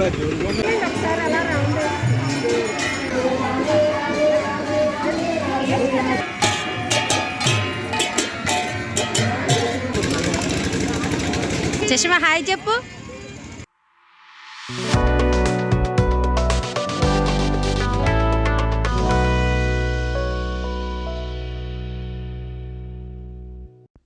ఒకసారి చష్మా హాయ్ చెప్పు.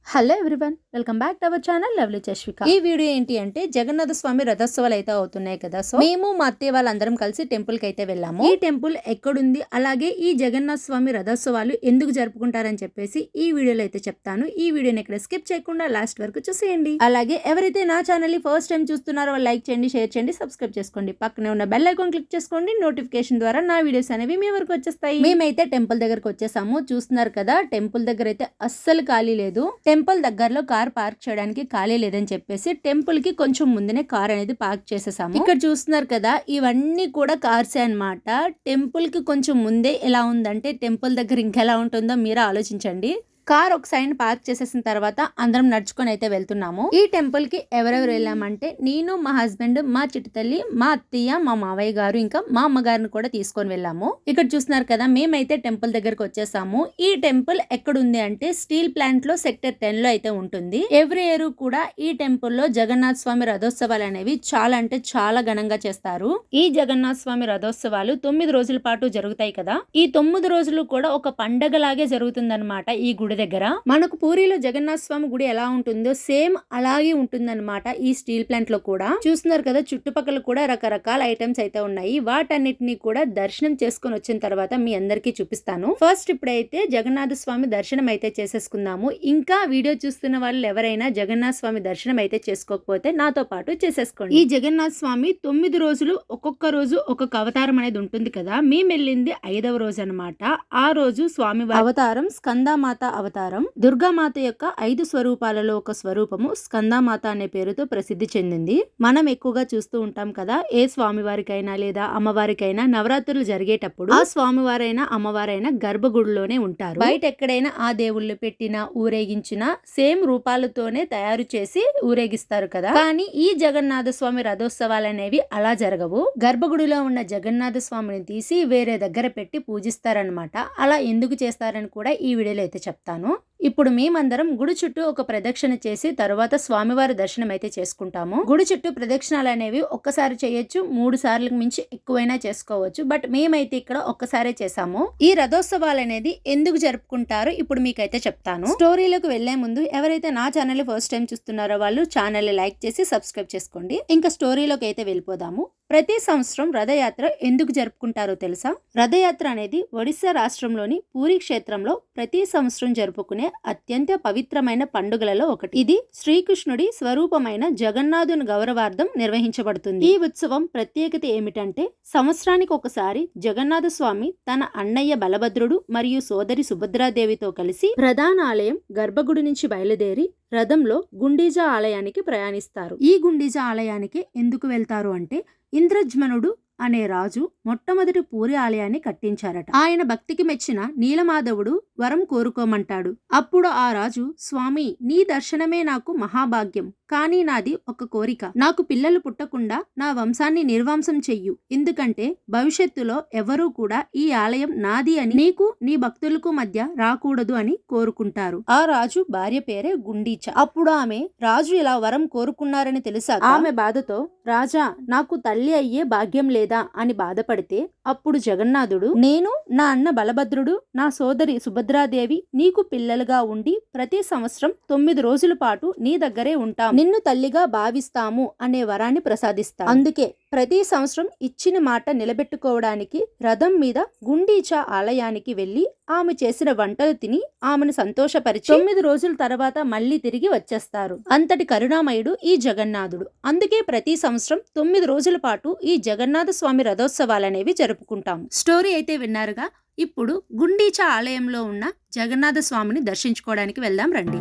Hello everyone welcome back to our channel lovely Chashvika ఈ video ఏంటి అంటే జగన్నాథ స్వామి రథోత్సవాలు అయితే అవుతున్నాయి కదా. సో మేము మా అత్తయ్య వాళ్ళందరం కలిసి టెంపుల్కి అయితే వెళ్ళాము. ఈ టెంపుల్ ఎక్కడుంది అలాగే ఈ జగన్నాథ స్వామి రథోత్సవాలు ఎందుకు జరుపుకుంటారని చెప్పేసి ఈ వీడియోలో అయితే చెప్తాను. ఈ వీడియోని ఇక్కడ స్కిప్ చేయకుండా లాస్ట్ వరకు చూసేయండి. అలాగే ఎవరైతే నా ఛానల్ని ఫస్ట్ టైం చూస్తున్నారో వాళ్ళు లైక్ చేయండి షేర్ చేయండి సబ్స్క్రైబ్ చేసుకోండి. పక్కనే ఉన్న బెల్ ఐకాన్ క్లిక్ చేసుకోండి నోటిఫికేషన్ ద్వారా నా వీడియోస్ అనేవి మీ వరకు వచ్చేస్తాయి. మేమైతే టెంపుల్ దగ్గరకు వచ్చేసాము. చూస్తున్నారు కదా టెంపుల్ దగ్గర అయితే అస్సలు ఖాళీ లేదు. టెంపుల్ దగ్గరలో కార్ పార్క్ చేయడానికి ఖాళీ లేదని చెప్పేసి టెంపుల్కి కొంచెం ముందునే కార్ అనేది పార్క్ చేసేసాము. ఇక్కడ చూస్తున్నారు కదా ఇవన్నీ కూడా కార్సే అన్నమాట. టెంపుల్కి కొంచెం ముందే ఎలా ఉందంటే టెంపుల్ దగ్గర ఇంకెలా ఉంటుందో మీరు ఆలోచించండి. కార్ ఒక సైడ్ పార్క్ చేసేసిన తర్వాత అందరం నడుచుకొని అయితే వెళ్తున్నాము. ఈ టెంపుల్కి ఎవరెవరు వెళ్ళామంటే నేను మా హస్బెండ్ మా చిట్టి తల్లి మా అత్తయ్య మా మావయ్య గారు ఇంకా మా అమ్మగారిని కూడా తీసుకొని వెళ్ళాము. ఇక్కడ చూస్తున్నారు కదా మేమైతే టెంపుల్ దగ్గరకు వచ్చేసాము. ఈ టెంపుల్ ఎక్కడుంది అంటే స్టీల్ ప్లాంట్లో సెక్టర్ టెన్లో అయితే ఉంటుంది. ఎవ్రీ ఇయర్ కూడా ఈ టెంపుల్లో జగన్నాథ్ స్వామి రథోత్సవాలు అనేవి చాలా అంటే చాలా ఘనంగా చేస్తారు. ఈ జగన్నాథ్ స్వామి రథోత్సవాలు తొమ్మిది రోజుల పాటు జరుగుతాయి కదా. ఈ తొమ్మిది రోజులు కూడా ఒక పండగలాగే జరుగుతుందన్నమాట ఈ గుడి దగ్గర. మనకు పూరిలో జగన్నాథ స్వామి గుడి ఎలా ఉంటుందో సేమ్ అలాగే ఉంటుందన్నమాట ఈ స్టీల్ ప్లాంట్లో కూడా. చూస్తున్నారు కదా చుట్టుపక్కల కూడా రకరకాల ఐటమ్స్ అయితే ఉన్నాయి. వాటన్నిటిని కూడా దర్శనం చేసుకొని వచ్చిన తర్వాత మీ అందరికీ చూపిస్తాను. ఫస్ట్ ఇప్పుడైతే జగన్నాథ స్వామి దర్శనం అయితే చేసేసుకుందాము. ఇంకా వీడియో చూస్తున్న వాళ్ళు ఎవరైనా జగన్నాథ స్వామి దర్శనం అయితే చేసుకోకపోతే నాతో పాటు చేసేసుకోండి. ఈ జగన్నాథ స్వామి తొమ్మిది రోజులు ఒక్కొక్క రోజు ఒక్కొక్క అవతారం అనేది ఉంటుంది కదా మేము వెళ్ళింది ఐదవ రోజు అన్నమాట. ఆ రోజు స్వామి అవతారం స్కందామాత అవతారం దుర్గామాత యొక్క ఐదు స్వరూపాలలో ఒక స్వరూపము స్కందామాత అనే పేరుతో ప్రసిద్ధి చెందింది. మనం ఎక్కువగా చూస్తూ ఉంటాం కదా ఏ స్వామివారికైనా లేదా అమ్మవారికైనా నవరాత్రులు జరిగేటప్పుడు ఆ స్వామివారైనా అమ్మవారైనా గర్భగుడిలోనే ఉంటారు. బయట ఎక్కడైనా ఆ దేవుళ్ళు పెట్టిన ఊరేగించిన సేమ్ రూపాలతోనే తయారు చేసి ఊరేగిస్తారు కదా. కానీ ఈ జగన్నాథ స్వామి రథోత్సవాలు అనేవి అలా జరగవు. గర్భగుడిలో ఉన్న జగన్నాథ స్వామిని తీసి వేరే దగ్గర పెట్టి పూజిస్తారనమాట అలా ఎందుకు చేస్తారని కూడా ఈ వీడియోలో అయితే చెప్తాను. ¿no? ఇప్పుడు మేమందరం గుడి చుట్టూ ఒక ప్రదక్షిణ చేసి తరువాత స్వామివారి దర్శనం అయితే చేసుకుంటాము. గుడి చుట్టూ ప్రదక్షిణాలు అనేవి ఒక్కసారి చేయొచ్చు మూడు సార్లకు మించి ఎక్కువైనా చేసుకోవచ్చు. బట్ మేమైతే ఇక్కడ ఒక్కసారే చేసాము ఈ రథోత్సవాలు అనేది ఎందుకు జరుపుకుంటారో ఇప్పుడు మీకైతే చెప్తాను. స్టోరీలోకి వెళ్ళే ముందు ఎవరైతే నా ఛానల్ ఫస్ట్ టైం చూస్తున్నారో వాళ్ళు ఛానల్ లైక్ చేసి సబ్స్క్రైబ్ చేసుకోండి. ఇంకా స్టోరీలోకి అయితే వెళ్ళిపోదాము. ప్రతి సంవత్సరం రథయాత్ర ఎందుకు జరుపుకుంటారో తెలుసా? రథయాత్ర అనేది ఒడిశా రాష్ట్రంలోని పూరి క్షేత్రంలో ప్రతి సంవత్సరం జరుపుకునే అత్యంత పవిత్రమైన పండుగలలో ఒకటి. ఇది శ్రీకృష్ణుడి స్వరూపమైన జగన్నాథుని గౌరవార్థం నిర్వహించబడుతుంది. ఈ ఉత్సవం ప్రత్యేకత ఏమిటంటే సంవత్సరానికి ఒకసారి జగన్నాథ స్వామి తన అన్నయ్య బలభద్రుడు మరియు సోదరి సుభద్రాదేవితో కలిసి ప్రధాన ఆలయం గర్భగుడి నుంచి బయలుదేరి రథంలో గుండీజా ఆలయానికి ప్రయాణిస్తారు. ఈ గుండీజా ఆలయానికి ఎందుకు వెళ్తారు అంటే ఇంద్రజ్మనుడు అనే రాజు మొట్టమొదటి పూరి ఆలయాన్ని కట్టించారట. ఆయన భక్తికి మెచ్చిన నీలమాధవుడు వరం కోరుకోమంటాడు. అప్పుడు ఆ రాజు స్వామి నీ దర్శనమే నాకు మహాభాగ్యం. కానీ నాది ఒక కోరిక. నాకు పిల్లలు పుట్టకుండా నా వంశాన్ని నిర్వంశం చెయ్యు. ఎందుకంటే భవిష్యత్తులో ఎవరూ కూడా ఈ ఆలయం నాది అని నీకు నీ భక్తులకు మధ్య రాకూడదు అని కోరుకుంటారు. ఆ రాజు భార్య పేరే గుండీచ. అప్పుడు ఆమె రాజు ఇలా వరం కోరుకున్నారని తెలుసా ఆమె బాధతో రాజా నాకు తల్లి అయ్యే భాగ్యం లేదు. లేదా అని బాధపడితే అప్పుడు జగన్నాథుడు నేను నా అన్న బలభద్రుడు నా సోదరి సుభద్రాదేవి నీకు పిల్లలుగా ఉండి ప్రతి సంవత్సరం తొమ్మిది రోజుల పాటు నీ దగ్గరే ఉంటాం. నిన్ను తల్లిగా భావిస్తాము అనే వరాన్ని ప్రసాదిస్తా అందుకే ప్రతి సంవత్సరం ఇచ్చిన మాట నిలబెట్టుకోవడానికి రథం మీద గుండీచా ఆలయానికి వెళ్ళి ఆమె చేసిన వంటలు తిని ఆమెను సంతోషపరిచి తొమ్మిది రోజుల తర్వాత మళ్ళీ తిరిగి వచ్చేస్తారు. అంతటి కరుణామయుడు ఈ జగన్నాథుడు. అందుకే ప్రతి సంవత్సరం తొమ్మిది రోజుల పాటు ఈ జగన్నాథ స్వామి రథోత్సవాలనేవి జరుపుకుంటాం. స్టోరీ అయితే విన్నారుగా? ఇప్పుడు గుండీచా ఆలయంలో ఉన్న జగన్నాథ స్వామిని దర్శించుకోవడానికి వెళ్దాం రండి.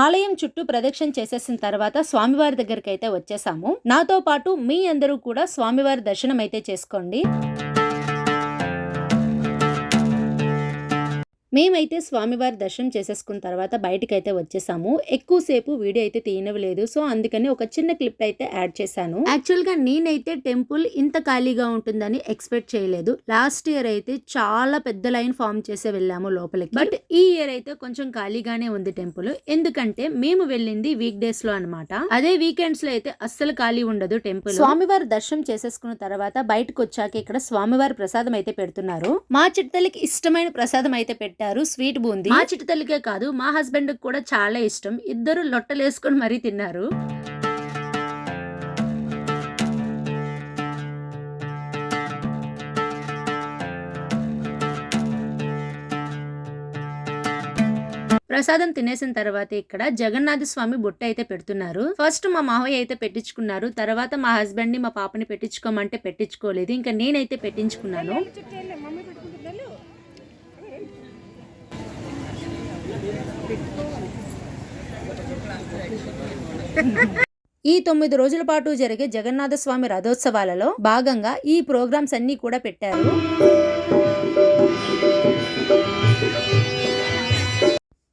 ఆలయం చుట్టూ ప్రదక్షిణ చేసేసిన తర్వాత స్వామివారి దగ్గరికి అయితే వచ్చేసాము. నాతో పాటు మీ అందరూ కూడా స్వామివారి దర్శనం అయితే చేసుకోండి. మేమైతే స్వామివారి దర్శనం చేసేసుకున్న తర్వాత బయటికి అయితే వచ్చేసాము ఎక్కువసేపు వీడియో అయితే తీయనవలేదు సో అందుకని ఒక చిన్న క్లిప్ అయితే యాడ్ చేశాను. యాక్చువల్గా నేనైతే టెంపుల్ ఇంత ఖాళీగా ఉంటుందని ఎక్స్పెక్ట్ చేయలేదు. లాస్ట్ ఇయర్ అయితే చాలా పెద్ద లైన్ ఫామ్ చేసే వెళ్ళాము లోపలికి. బట్ ఈ ఇయర్ అయితే కొంచెం ఖాళీగానే ఉంది టెంపుల్. ఎందుకంటే మేము వెళ్ళింది వీక్ డేస్లో అన్నమాట. అదే వీకెండ్స్లో అయితే అస్సలు ఖాళీ ఉండదు టెంపుల్. స్వామివారి దర్శనం చేసేసుకున్న తర్వాత బయటకు వచ్చాక ఇక్కడ స్వామివారి ప్రసాదం అయితే పెడుతున్నారు. మా చిట్టతల్లికి ఇష్టమైన ప్రసాదం అయితే పెట్టారు. స్వీట్ బూంది. మా చిట్టతల్లికే కాదు మా హస్బెండ్ కూడా చాలా ఇష్టం. ఇద్దరు లొట్టలేసుకొని మరీ తిన్నారు. ప్రసాదం తినేసిన తర్వాత ఇక్కడ జగన్నాథ స్వామి బొట్ట అయితే పెడుతున్నారు. ఫస్ట్ మా మావయ్య అయితే పెట్టించుకున్నారు. తర్వాత మా హస్బెండ్ని మా పాపని పెట్టించుకోమంటే పెట్టించుకోలేదు. ఇంకా నేనైతే పెట్టించుకున్నాను. ఈ తొమ్మిది రోజుల పాటు జరిగే జగన్నాథ స్వామి రథోత్సవాలలో భాగంగా ఈ ప్రోగ్రామ్స్ అన్ని కూడా పెట్టారు.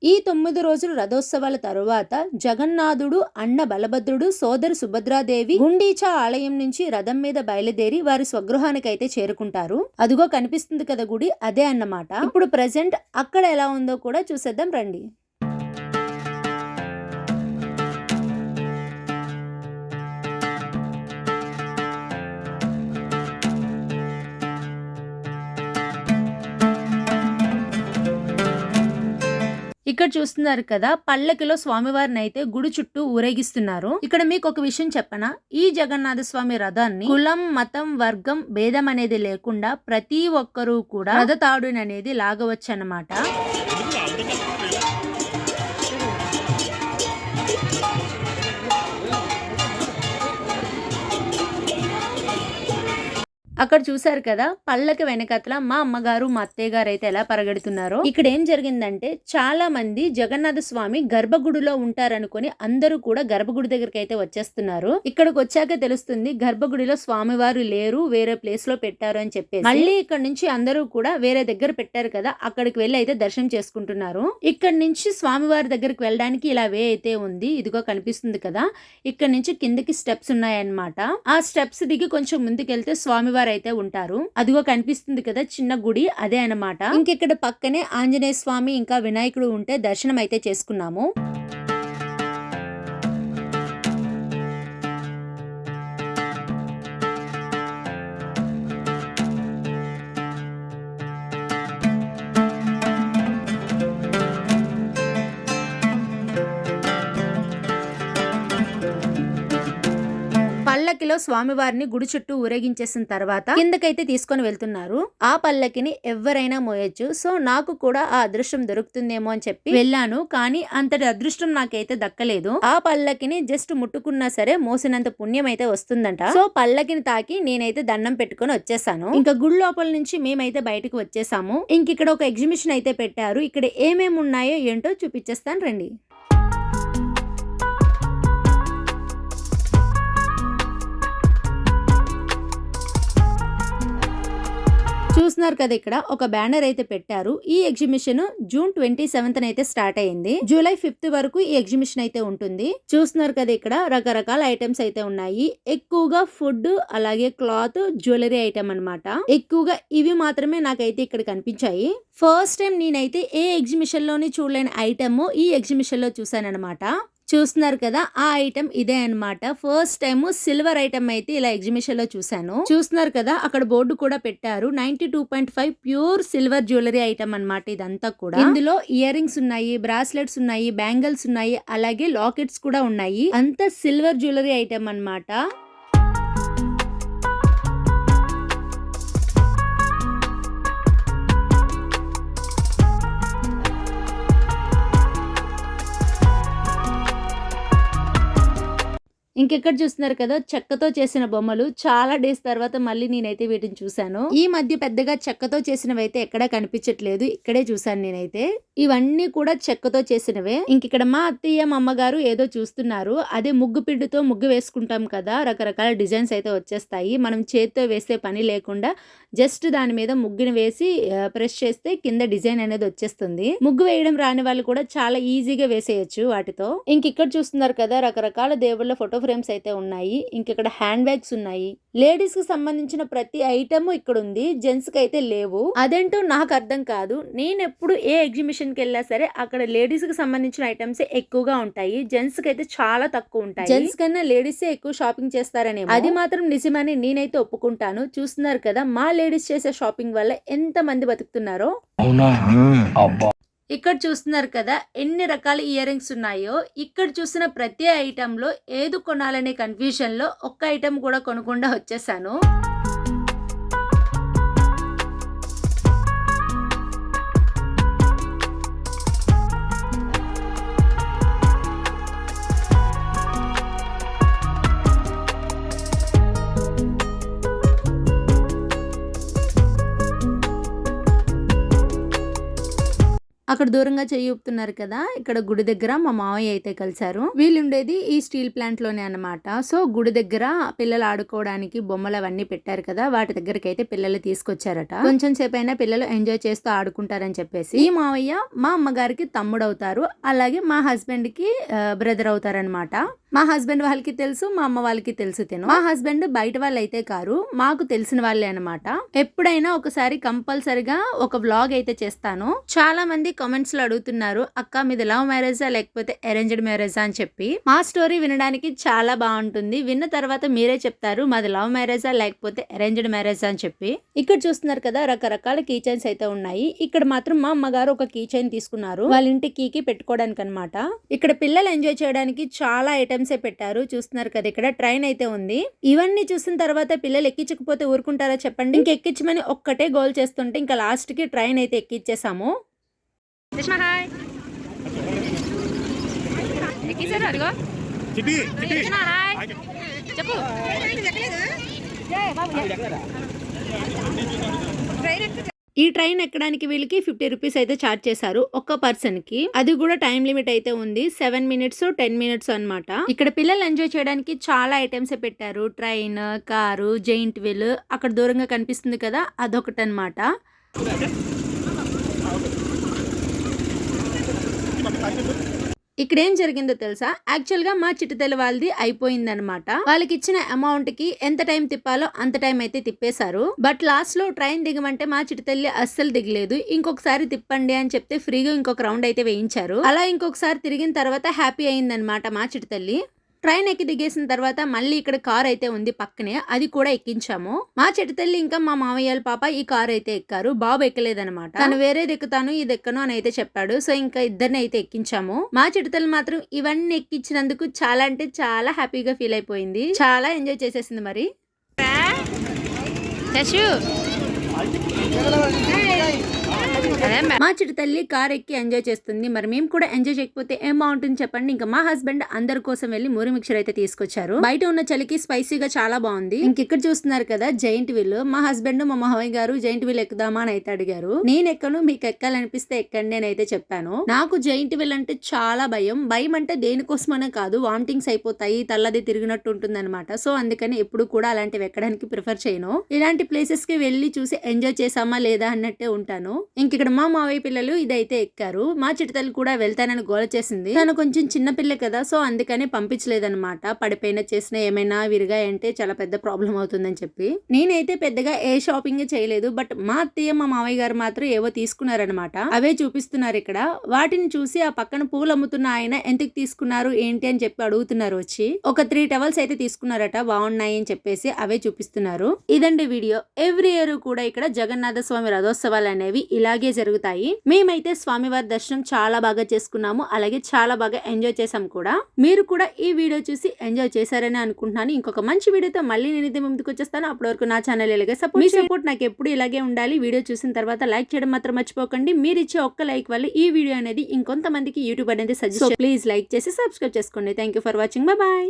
ఈ తొమ్మిది రోజుల రథోత్సవాల తరువాత జగన్నాథుడు అన్న బలభద్రుడు సోదరు సుభద్రాదేవి గుండీచా ఆలయం నుంచి రథం మీద బయలుదేరి వారి స్వగృహానికి అయితే చేరుకుంటారు. అదిగో కనిపిస్తుంది కదా గుడి అదే అన్నమాట. ఇప్పుడు ప్రజెంట్ అక్కడ ఎలా ఉందో కూడా చూసేద్దాం రండి. ఇక్కడ చూస్తున్నారు కదా పల్లకిలో స్వామివారిని అయితే గుడి చుట్టూ ఊరేగిస్తున్నారు. ఇక్కడ మీకు ఒక విషయం చెప్పనా? ఈ జగన్నాథ స్వామి రథాన్ని కులం మతం వర్గం భేదం అనేది లేకుండా ప్రతి ఒక్కరూ కూడా రథ తాడుని అనేది లాగవచ్చు అన్నమాట అక్కడ చూసారు కదా పళ్ళకి వెనకతల మా అమ్మగారు మా అత్తయ్య గారు అయితే ఎలా పరగెడుతున్నారో. ఇక్కడ ఏం జరిగిందంటే చాలా మంది జగన్నాథ స్వామి గర్భగుడిలో ఉంటారనుకొని అందరూ కూడా గర్భగుడి దగ్గరికి అయితే వచ్చేస్తున్నారు. ఇక్కడికి వచ్చాక తెలుస్తుంది గర్భగుడిలో స్వామివారు లేరు వేరే ప్లేస్లో పెట్టారు అని చెప్పేసి. మళ్ళీ ఇక్కడ నుంచి అందరూ కూడా వేరే దగ్గర పెట్టారు కదా అక్కడికి వెళ్ళి అయితే దర్శనం చేసుకుంటున్నారు. ఇక్కడ నుంచి స్వామివారి దగ్గరికి వెళ్ళడానికి ఇలా వే అయితే ఉంది ఇదిగో కనిపిస్తుంది కదా. ఇక్కడ నుంచి కిందకి స్టెప్స్ ఉన్నాయన్నమాట. ఆ స్టెప్స్ దిగి కొంచెం ముందుకెళ్తే స్వామివారు అయితే ఉంటారు అదిగో కనిపిస్తుంది కదా చిన్న గుడి అదే అన్నమాట. ఇంకెక్కడ పక్కనే ఆంజనేయ స్వామి ఇంకా వినాయకుడు ఉంటే దర్శనం అయితే చేసుకున్నాము. పల్లకిలో స్వామివారిని గుడి చుట్టూ ఊరేగించేసిన తర్వాత కిందకైతే తీసుకొని వెళ్తున్నారు. ఆ పల్లకిని ఎవరైనా మోయొచ్చు. సో నాకు కూడా ఆ అదృష్టం దొరుకుతుందేమో అని చెప్పి వెళ్ళాను. కానీ అంతటి అదృష్టం నాకైతే దక్కలేదు. ఆ పల్లకిని జస్ట్ ముట్టుకున్నా సరే మోసినంత పుణ్యం అయితే వస్తుందంట. సో పల్లకిని తాకి నేనైతే దండం పెట్టుకొని వచ్చేసాను. ఇంకా గుడి లోపల నుంచి మేమైతే బయటకు వచ్చేసాము. ఇంక ఇక్కడ ఒక ఎగ్జిబిషన్ అయితే పెట్టారు. ఇక్కడ ఏమేమి ఉన్నాయో ఏంటో చూపించేస్తాను రండి. చూస్తున్నారు కదా ఇక్కడ ఒక బ్యానర్ అయితే పెట్టారు. ఈ ఎగ్జిబిషన్ జూన్ ట్వంటీ సెవెంత్ అయితే స్టార్ట్ అయింది జూలై ఫిఫ్త్ వరకు ఈ ఎగ్జిబిషన్ అయితే ఉంటుంది. చూస్తున్నారు కదా ఇక్కడ రకరకాల ఐటమ్స్ అయితే ఉన్నాయి. ఎక్కువగా ఫుడ్ అలాగే క్లాత్ జ్యువెలరీ ఐటమ్ అన్నమాట. ఎక్కువగా ఇవి మాత్రమే నాకైతే ఇక్కడ కనిపించాయి. ఫస్ట్ టైం నేనైతే ఏ ఎగ్జిబిషన్లోని చూడలేని ఐటమ్ ఈ ఎగ్జిబిషన్లో చూసానన్నమాట చూస్తున్నారు కదా ఆ ఐటమ్ ఇదే అన్నమాట. ఫస్ట్ టైం సిల్వర్ ఐటమ్ అయితే ఇలా ఎగ్జిబిషన్లో చూసాను చూస్తున్నారు కదా అక్కడ బోర్డు కూడా పెట్టారు. Ninety two point five pure silver jewellery item అన్నమాట ఇదంతా కూడా. ఇందులో ఇయర్ రింగ్స్ ఉన్నాయి బ్రాస్లెట్స్ ఉన్నాయి బ్యాంగిల్స్ ఉన్నాయి అలాగే లాకెట్స్ కూడా ఉన్నాయి. అంత సిల్వర్ జ్యువెలరీ ఐటమ్ అన్నమాట. ఇంకెక్కడ చూస్తున్నారు కదా చెక్కతో చేసిన బొమ్మలు. చాలా డేస్ తర్వాత మళ్ళీ నేనైతే వీటిని చూశాను. ఈ మధ్య పెద్దగా చెక్కతో చేసినవి అయితే ఎక్కడా కనిపించట్లేదు. ఇక్కడే చూశాను నేనైతే. ఇవన్నీ కూడా చెక్కతో చేసినవే. ఇంకిక్కడ మా అత్తయ్య మా అమ్మగారు ఏదో చూస్తున్నారు. అదే ముగ్గు పిండితో ముగ్గు వేసుకుంటాం కదా రకరకాల డిజైన్స్ అయితే వచ్చేస్తాయి. మనం చేత్తో వేసే పని లేకుండా జస్ట్ దాని మీద ముగ్గుని వేసి ప్రెస్ చేస్తే కింద డిజైన్ అనేది వచ్చేస్తుంది. ముగ్గు వేయడం రాని వాళ్ళు కూడా చాలా ఈజీగా వేసేయచ్చు వాటితో. ఇంక ఇక్కడ చూస్తున్నారు కదా రకరకాల దేవుళ్ళ ఫోటో ఫ్రేమ్స్ అయితే ఉన్నాయి. ఇంక ఇక్కడ హ్యాండ్ బ్యాగ్స్ ఉన్నాయి. లేడీస్కి సంబంధించిన ప్రతి ఐటమ్ ఇక్కడ ఉంది. జెంట్స్కి అయితే లేవు. అదేంటో నాకు అర్థం కాదు. నేను ఎప్పుడు ఏ ఎగ్జిబిషన్కి వెళ్ళా సరే అక్కడ లేడీస్కి సంబంధించిన ఐటమ్స్ ఎక్కువగా ఉంటాయి. జెంట్స్కి అయితే చాలా తక్కువ ఉంటాయి. జెంట్స్ కన్నా లేడీస్ ఎక్కువ షాపింగ్ చేస్తారని అది మాత్రం నిజమని నేనైతే ఒప్పుకుంటాను. చూస్తున్నారు కదా మా లేడీస్ చేసే షాపింగ్ వల్ల ఎంత మంది బతుకుతున్నారో? అవునా? అబ్బా. ఇక్కడ చూస్తున్నారు కదా ఎన్ని రకాల ఇయర్ రింగ్స్ ఉన్నాయో ఇక్కడ చూసిన ప్రతి ఐటెంలో ఏది కొనాలనే కన్ఫ్యూజన్లో ఒక్క ఐటెం కూడా కొనకుండా వచ్చేసాను. అక్కడ దూరంగా చేయూపుతున్నారు ఊపుతున్నారు కదా ఇక్కడ గుడి దగ్గర మా మావయ్య అయితే కలిశారు. వీళ్ళు ఉండేది ఈ స్టీల్ ప్లాంట్లోనే అనమాట సో గుడి దగ్గర పిల్లలు ఆడుకోవడానికి బొమ్మలు అవన్నీ పెట్టారు కదా వాటి దగ్గరికి అయితే పిల్లలు తీసుకొచ్చారట. కొంచెం సేపు అయినా పిల్లలు ఎంజాయ్ చేస్తూ ఆడుకుంటారని చెప్పేసి ఈ మావయ్య మా అమ్మగారికి తమ్ముడు అవుతారు అలాగే మా హస్బెండ్కి బ్రదర్ అవుతారనమాట మా హస్బెండ్ వాళ్ళకి తెలుసు మా అమ్మ వాళ్ళకి తెలుసు తిను. మా హస్బెండ్ బయట వాళ్ళు అయితే కారు మాకు తెలిసిన వాళ్ళే అనమాట ఎప్పుడైనా ఒకసారి కంపల్సరిగా ఒక వ్లాగ్ అయితే చేస్తాను. చాలా మంది కామెంట్స్లో అడుగుతున్నారు అక్క మీది లవ్ మ్యారేజా? లేకపోతే అరేంజ్డ్ మ్యారేజా? అని చెప్పి. మా స్టోరీ వినడానికి చాలా బాగుంటుంది. విన్న తర్వాత మీరే చెప్తారు మాది లవ్ మ్యారేజా? లేకపోతే అరేంజ్డ్ మ్యారేజా? అని చెప్పి. ఇక్కడ చూస్తున్నారు కదా రకరకాల కీ చైన్స్ అయితే ఉన్నాయి. ఇక్కడ మాత్రం మా అమ్మగారు ఒక కీ చైన్ తీసుకున్నారు. వాళ్ళ ఇంటి కీకి పెట్టుకోవడానికి అనమాట ఇక్కడ పిల్లలు ఎంజాయ్ చేయడానికి చాలా ఐటమ్స్ పెట్టారు. చూస్తున్నారు కదా ఇక్కడ ట్రైన్ అయితే ఉంది. ఇవన్నీ చూసిన తర్వాత పిల్లలు ఎక్కించకపోతే ఊరుకుంటారా చెప్పండి? ఇంక ఎక్కించమని ఒక్కటే గోల్ చేస్తుంటే ఇంకా లాస్ట్కి ట్రైన్ అయితే హాయ్ ఎక్కిసారు అదిగో హాయ్ చెప్పు ఈ ట్రైన్ ఎక్కడానికి వీళ్ళకి ఫిఫ్టీ రూపీస్ అయితే ఛార్జ్ చేశారు ఒక్క పర్సన్కి అది కూడా టైం లిమిట్ అయితే ఉంది. సెవెన్ మినిట్స్ టెన్ మినిట్స్ అన్నమాట. ఇక్కడ పిల్లలు ఎంజాయ్ చేయడానికి చాలా ఐటమ్స్ పెట్టారు. Train car giant wheel. అక్కడ దూరంగా కనిపిస్తుంది కదా అదొకటి అనమాట ఇక్కడ ఏం జరిగిందో తెలుసా? యాక్చువల్గా మా చిట్టుతల్లి వాళ్ళది అయిపోయిందనమాట వాళ్ళకి ఇచ్చిన అమౌంట్కి ఎంత టైం తిప్పాలో అంత టైం అయితే తిప్పేశారు. బట్ లాస్ట్లో ట్రైన్ దిగమంటే మా చిట్టుతల్లి అస్సలు దిగలేదు. ఇంకొకసారి తిప్పండి అని చెప్తే ఫ్రీగా ఇంకొక రౌండ్ అయితే వేయించారు. అలా ఇంకొకసారి తిరిగిన తర్వాత హ్యాపీ అయిందనమాట మా చిట్టుతల్లి. ట్రైన్ ఎక్కి దిగేసిన తర్వాత మళ్ళీ ఇక్కడ కార్ అయితే ఉంది పక్కనే అది కూడా ఎక్కించాము. మా చెట్టు తల్లి ఇంకా మా మామయ్యల పాప ఈ కార్ అయితే ఎక్కారు. బాబు ఎక్కలేదనమాట తను వేరేది ఎక్కుతాను ఇది ఎక్కను అని అయితే చెప్పాడు. సో ఇంకా ఇద్దరిని అయితే ఎక్కించాము. మా చెట్టు తల్లి మాత్రం ఇవన్నీ ఎక్కించినందుకు చాలా అంటే చాలా హ్యాపీగా ఫీల్ అయిపోయింది. చాలా ఎంజాయ్ చేసేసింది మరి. శశు మా చిటి తల్లి కార్ ఎక్కి ఎంజాయ్ చేస్తుంది. మరి మేము కూడా ఎంజాయ్ చేయకపోతే ఏం బాగుంటుంది చెప్పండి. ఇంకా మా హస్బెండ్ అందరి కోసం వెళ్ళి మూరి మిక్చర్ అయితే తీసుకొచ్చారు. బయట ఉన్న చలికి స్పైసీగా చాలా బాగుంది. ఇంక ఇక్కడ చూస్తున్నారు కదా జైంట్ వీల్. మా హస్బెండ్ మా మామయ్య గారు జైంట్ వీల్ ఎక్కుదామా అని అయితే అడిగారు. నేను ఎక్కను మీకు ఎక్కాలనిపిస్తే ఎక్కండి అని అయితే చెప్పాను. నాకు జైంట్ వీల్ అంటే చాలా భయం. భయం అంటే దేనికోసమనే కాదు. వామిటింగ్స్ అయిపోతాయి తల్లది తిరిగినట్టు ఉంటుంది అనమాట సో అందుకని ఎప్పుడు కూడా అలాంటివి ఎక్కడానికి ప్రిఫర్ చేయను. ఇలాంటి ప్లేసెస్కి వెళ్ళి చూసి ఎంజాయ్ చేసామా లేదా అన్నట్టే ఉంటాను. ఇంక ఇక్కడ మా మావయ్య పిల్లలు ఇదైతే ఎక్కారు. మా చిట్టతల్లి కూడా వెళ్తానని గోల చేసింది. తను కొంచెం చిన్న పిల్ల కదా సో అందుకని పంపించలేదన్నమాట. పడిపోయిన చేసిన ఏమైనా విరిగాయంటే చాలా పెద్ద ప్రాబ్లం అవుతుందని చెప్పి. నేనైతే పెద్దగా ఏ షాపింగ్ చేయలేదు బట్ మా అత్తయ్య మా మావయ్య గారు మాత్రం ఏవో తీసుకున్నారనమాట అవే చూపిస్తున్నారు ఇక్కడ. వాటిని చూసి ఆ పక్కన పూలు అమ్ముతున్న ఆయన ఎంతకు తీసుకున్నారు? ఏంటి? అని చెప్పి అడుగుతున్నారు వచ్చి. ఒక త్రీ టవల్స్ అయితే తీసుకున్నారట బాగున్నాయి అని చెప్పేసి అవే చూపిస్తున్నారు. ఇదండి వీడియో. ఎవ్రీ ఇయర్ కూడా ఇక్కడ జగన్నాథ స్వామి రథోత్సవాలు అనేవి ఇలాగే జరుగుతాయి. మేమైతే స్వామివారి దర్శనం చాలా బాగా చేసుకున్నాము. అలాగే చాలా బాగా ఎంజాయ్ చేసాం కూడా. మీరు కూడా ఈ వీడియో చూసి ఎంజాయ్ చేశారని అనుకుంటున్నాను. ఇంకొక మంచి వీడియోతో మళ్ళీ నేను ఇది ముందుకు వచ్చేస్తాను. అప్పటి వరకు నా ఛానల్ ఇలాగే సపోర్ట్ మీ సపోర్ట్ నాకు ఎప్పుడు ఇలాగే ఉండాలి. వీడియో చూసిన తర్వాత లైక్ చేయడం మాత్రం మర్చిపోకండి. మీరు ఇచ్చే ఒక్క లైక్ వల్ల ఈ వీడియో అనేది ఇంకొంతమందికి యూట్యూబ్ అనేది సజెస్ట్ ప్లీజ్ లైక్ చేసి సబ్స్క్రైబ్ చేసుకోండి. Thank you for watching bye